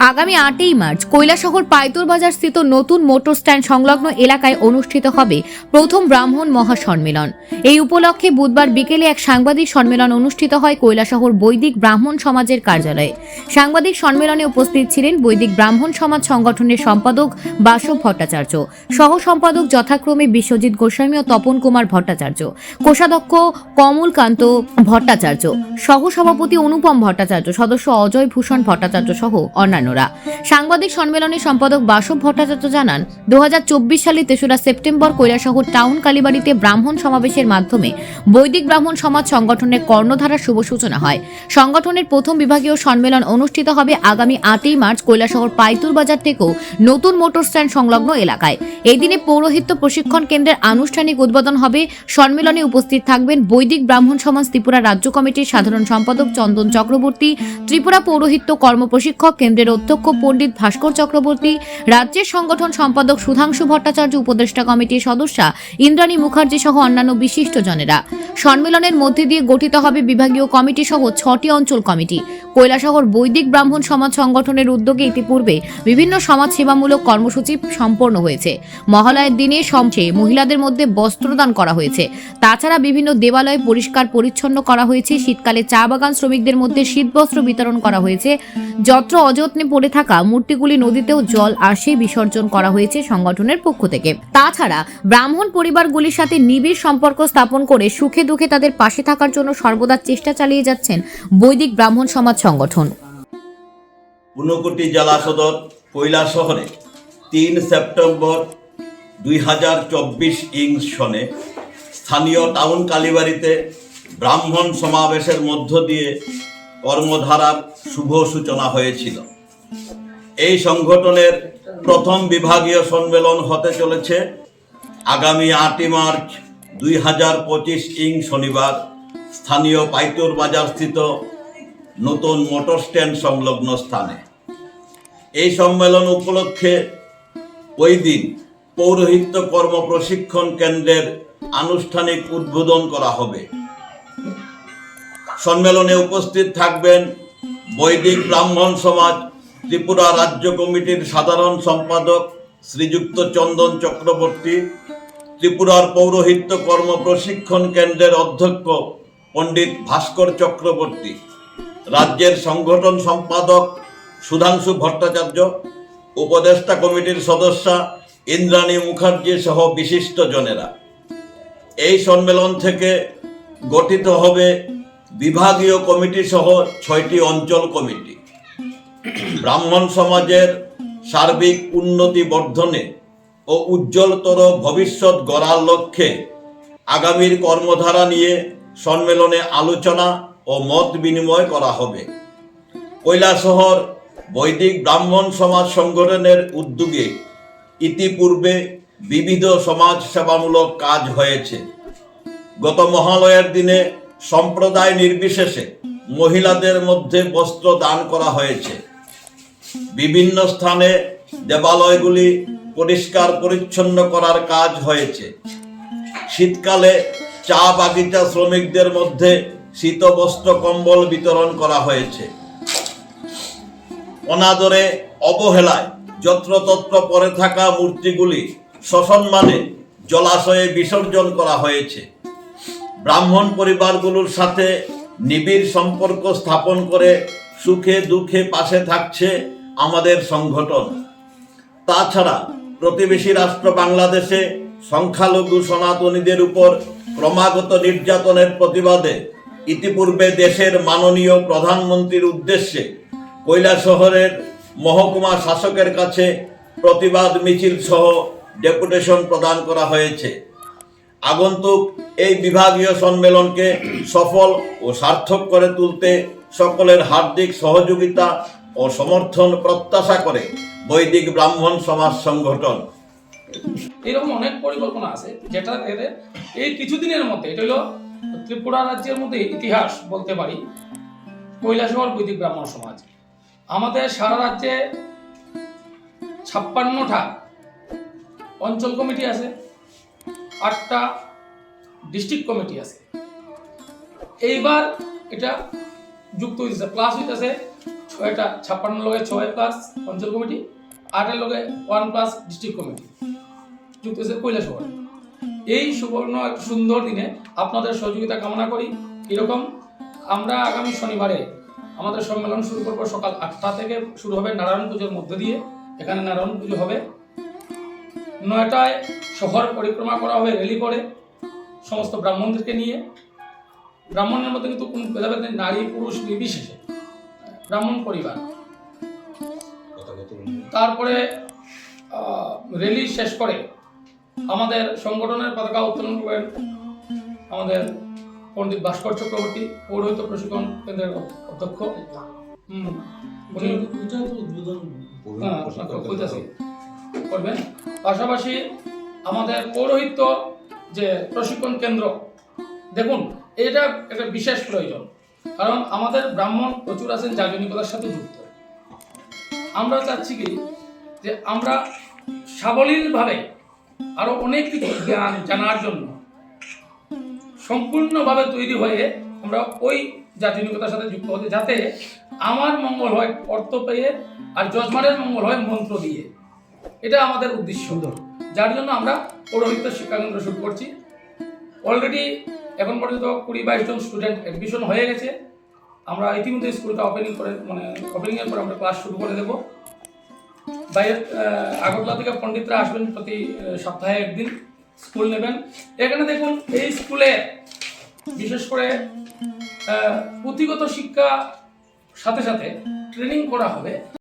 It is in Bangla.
আগামী আটই মার্চ কৈলাসহর পাইতুর বাজার স্থিত নতুন মোটর স্ট্যান্ড সংলগ্ন এলাকায় অনুষ্ঠিত হবে প্রথম ব্রাহ্মণ মহাসম্মেলন। এই উপলক্ষে বুধবার বিকেলে এক সাংবাদিক সম্মেলন অনুষ্ঠিত হয় কৈলাসহর বৈদিক ব্রাহ্মণ সমাজের কার্যালয়ে। সাংবাদিক সম্মেলনে উপস্থিত ছিলেন বৈদিক ব্রাহ্মণ সমাজ সংগঠনের সম্পাদক বাসব ভট্টাচার্য সহ সম্পাদক যথাক্রমে বিশ্বজিৎ গোস্বামী ও তপন কুমার ভট্টাচার্য, কোষাধ্যক্ষ কমলকান্ত ভট্টাচার্য সহ সভাপতি অনুপম ভট্টাচার্য, সদস্য অজয় ভূষণ ভট্টাচার্য সহ অন্যান্যরা সাংবাদিক সম্মেলনে সম্পাদক বাসব ভট্টাচার্য জানান দু সালে তেসরা সেপ্টেম্বর কৈলাসহর টাউন কালীবাড়িতে ব্রাহ্মণ সমাবেশের মাধ্যমে বৈদিক ব্রাহ্মণ সমাজ সংগঠনের কর্ণধারার শুভ সূচনা হয়। সংগঠনের প্রথম বিভাগীয় সম্মেলন অনুষ্ঠিত হবে আগামী আটই মার্চ কৈলাসহর পাইতুর বাজার থেকেও নতুন মোটর স্ট্যান্ড সংলগ্ন এলাকায়। এই দিনে পৌরোহিত্য প্রশিক্ষণ কেন্দ্রের আনুষ্ঠানিক উদ্বোধন হবে। সম্মেলনে উপস্থিত থাকবেন বৈদিক ব্রাহ্মণ সমাজ ত্রিপুরা রাজ্য কমিটির সাধারণ সম্পাদক চন্দন চক্রবর্তী, ত্রিপুরা পৌরোহিত্য কর্ম প্রশিক্ষক কেন্দ্রের অধ্যক্ষ পণ্ডিত ভাস্কর চক্রবর্তী, রাজ্যের সংগঠন সম্পাদক সুধাংশু ভট্টাচার্য, উপদেষ্টা কমিটির সদস্যা ইন্দ্রাণী মুখার্জি সহ অন্যান্য বিশিষ্ট জনেরা সম্মেলনের মধ্যে দিয়ে গঠিত হবে বিভাগীয় কমিটি সহ ছটি অঞ্চল কমিটি। কৈলাসহর বৈদিক ব্রাহ্মণ সমাজ সংগঠনের উদ্যোগে ইতিপূর্বে বিভিন্ন সমাজ সেবামূলক কর্মসূচি সম্পন্ন হয়েছে। মহালয়ের দিনে সমছে মহিলাদের মধ্যে বস্ত্রদান করা হয়েছে। তাছাড়া বিভিন্ন দেবালয় পরিষ্কার পরিচ্ছন্ন করা হয়েছে। শীতকালে চা বাগান শ্রমিকদের মধ্যে শীতবস্ত্র বিতরণ করা হয়েছে। যত্র অযত্নে পড়ে থাকা মূর্তিগুলি নদীতেও জল আসে বিসর্জন করা হয়েছে সংগঠনের পক্ষ থেকে। তাছাড়া ব্রাহ্মণ পরিবারগুলির সাথে নিবিড় সম্পর্ক স্থাপন করে সুখে দুঃখে তাদের পাশে থাকার জন্য সর্বদা চেষ্টা চালিয়ে যাচ্ছেন বৈদিক ব্রাহ্মণ সমাজ সংগঠন। ঊনকোটি জেলা সদর কৈলা শহরে তিন সেপ্টেম্বর দুই হাজার চব্বিশ ইং সনে স্থানীয় টাউন কালীবাড়িতে ব্রাহ্মণ সমাবেশের মধ্য দিয়ে কর্মধারার শুভ সূচনা হয়েছিল। এই সংগঠনের প্রথম বিভাগীয় সম্মেলন হতে চলেছে আগামী আটই মার্চ দুই হাজার পঁচিশ ইং শনিবার। স্থানীয় পাইতুর বাজার স্থিত নতুন মোটর স্ট্যান্ড সংলগ্ন স্থানে। এই সম্মেলন উপলক্ষে ওই দিন পৌরোহিত্য কর্ম প্রশিক্ষণ কেন্দ্রের আনুষ্ঠানিক উদ্বোধন করা হবে। সম্মেলনে উপস্থিত থাকবেন বৈদিক ব্রাহ্মণ সমাজ ত্রিপুরা রাজ্য কমিটির সাধারণ সম্পাদক শ্রীযুক্ত চন্দন চক্রবর্তী, ত্রিপুরার পৌরোহিত্য কর্ম প্রশিক্ষণ কেন্দ্রের অধ্যক্ষ পণ্ডিত ভাস্কর চক্রবর্তী, রাজ্যের সংগঠন সম্পাদক সুধাংশু ভট্টাচার্য, উপদেষ্টা কমিটির সদস্যা ইন্দ্রাণী মুখার্জি সহ বিশিষ্ট জনেরা। এই সম্মেলন থেকে গঠিত হবে বিভাগীয় কমিটি সহ ছয়টি অঞ্চল কমিটি। ব্রাহ্মণ সমাজের সার্বিক উন্নতি বর্ধনে ও উজ্জ্বলতর ভবিষ্যৎ গড়ার লক্ষ্যে আগামীর কর্মধারা নিয়ে সম্মেলনে আলোচনা ও মত বিনিময় করা হবে। কৈলাসহর বৈদিক ব্রাহ্মণ সমাজ সংগঠনের উদ্যোগে ইতিপূর্বে বিবিধ সমাজ সেবামূলক কাজ হয়েছে। গত মহালয়ের দিনে সম্প্রদায় নির্বিশেষে মহিলাদের মধ্যে বস্ত্র দান করা হয়েছে। বিভিন্ন স্থানে দেবালয়গুলি পরিষ্কার পরিচ্ছন্ন করার কাজ হয়েছে। শীতকালে চা বাগিচা শ্রমিকদের মধ্যে শীতবস্ত্র, কম্বল বিতরণ করা হয়েছে। অনাদরে অবহেলায় যত্রতত্র পরে থাকা মূর্তিগুলি সসম্মানে জলাশয়ে বিসর্জন করা হয়েছে। ব্রাহ্মণ পরিবারগুলোর সাথে নিবিড় সম্পর্ক স্থাপন করে সুখে দুঃখে পাশে থাকছে আমাদের সংগঠন। তাছাড়া প্রতিবেশী রাষ্ট্র বাংলাদেশে সংখ্যালঘু সনাতনীদের উপর ক্রমাগত নির্যাতনের প্রতিবাদে ইতিপূর্বে দেশের মাননীয় প্রধানমন্ত্রীর উদ্দেশ্যে কৈলা শহরের মহকুমা শাসকের কাছে প্রতিবাদ মিছিল সহ ডেপুটেশন প্রদান করা হয়েছে। আগন্তুক এই বিভাগীয় সম্মেলনকে সফল ও সার্থক করে তুলতে সকলের হার্দিক সহযোগিতা ও সমর্থন প্রত্যাশা করে বৈদিক ব্রাহ্মণ সমাজ সংগঠন। এরকম অনেক পরিকল্পনা আছে যেটা এদের এই কিছুদিনের মধ্যে, এটা হলো ত্রিপুরা রাজ্যের মধ্যে ইতিহাস বলতে পারি, কৈলাসহর বৈদিক ব্রাহ্মণ সমাজ। আমাদের সারা রাজ্যে ছাপ্পান্নটা অঞ্চল কমিটি আছে। আটটা ডিস্ট্রিক্ট কমিটি আছে। এইবার এটা যুক্ত হইতেছে প্লাস হইতেছে ছয়টা, ছাপ্পান্ন লগে ছয় প্লাস অঞ্চল কমিটি আটের লগে ওয়ান প্লাস ডিস্ট্রিক্ট কমিটি যুক্ত হয়েছে কৈলা শহর। এই সুবর্ণ, সুন্দর দিনে আপনাদের সহযোগিতা কামনা করি। এরকম আমরা আগামী শনিবারে আমাদের সম্মেলন শুরু করব সকাল আটটা থেকে, শুরু হবে নারায়ণ পুজোর মধ্যে দিয়ে। এখানে নারায়ণ পুজো হবে। নয়টায় শহর পরিক্রমা করা হবে র্যালি করে সমস্ত ব্রাহ্মণদেরকে নিয়ে। ব্রাহ্মণের মধ্যে কিন্তু কোনো ভেদাভেদ নেই নারী পুরুষ নির্বিশেষে। ব্রাহ্মণ পরিবার। তারপরে র্যালি শেষ করে আমাদের সংগঠনের পতাকা উত্তোলন করবেন আমাদের পণ্ডিত ভাস্কর চক্রবর্তী পৌরহিত প্রশিক্ষণ কেন্দ্রের অধ্যক্ষ। উনি। করবেন। পাশাপাশি আমাদের পৌরোহিত্য যে প্রশিক্ষণ কেন্দ্র, দেখুন, এটা একটা বিশেষ প্রয়োজন। কারণ আমাদের ব্রাহ্মণ প্রচুর আছেন যাজনিকতার সাথে যুক্ত। আমরা চাচ্ছি কি, যে আমরা সাবলীলভাবে আরও অনেক কিছু জ্ঞান জানার জন্য সম্পূর্ণভাবে তৈরি হয়ে আমরা ওই জাতীয়তার সাথে যুক্ত হতে, যাতে আমার মঙ্গল হয়, অর্থ পেয়ে, আর যজমানের মঙ্গল হয়, মন্ত্র দিয়ে। এটা আমাদের উদ্দেশ্য। যার জন্য আমরা পৌরোহিত্য শিক্ষাকেন্দ্র শুরু করছি। অলরেডি এখন পর্যন্ত কুড়ি বাইশ জন স্টুডেন্ট অ্যাডমিশন হয়ে গেছে। আমরা ইতিমধ্যে স্কুলটা ওপেনিং করে মানে ওপেনিংয়ের পর আমরা ক্লাস শুরু করে দেবো। বাইরে আগরতলা থেকে পণ্ডিতরা আসবেন প্রতি সপ্তাহে একদিন স্কুল নেবেন। এখানে দেখুন, এই স্কুলে বিশেষ করে পুঁথিগত শিক্ষা সাথে সাথে ট্রেনিং করা হবে।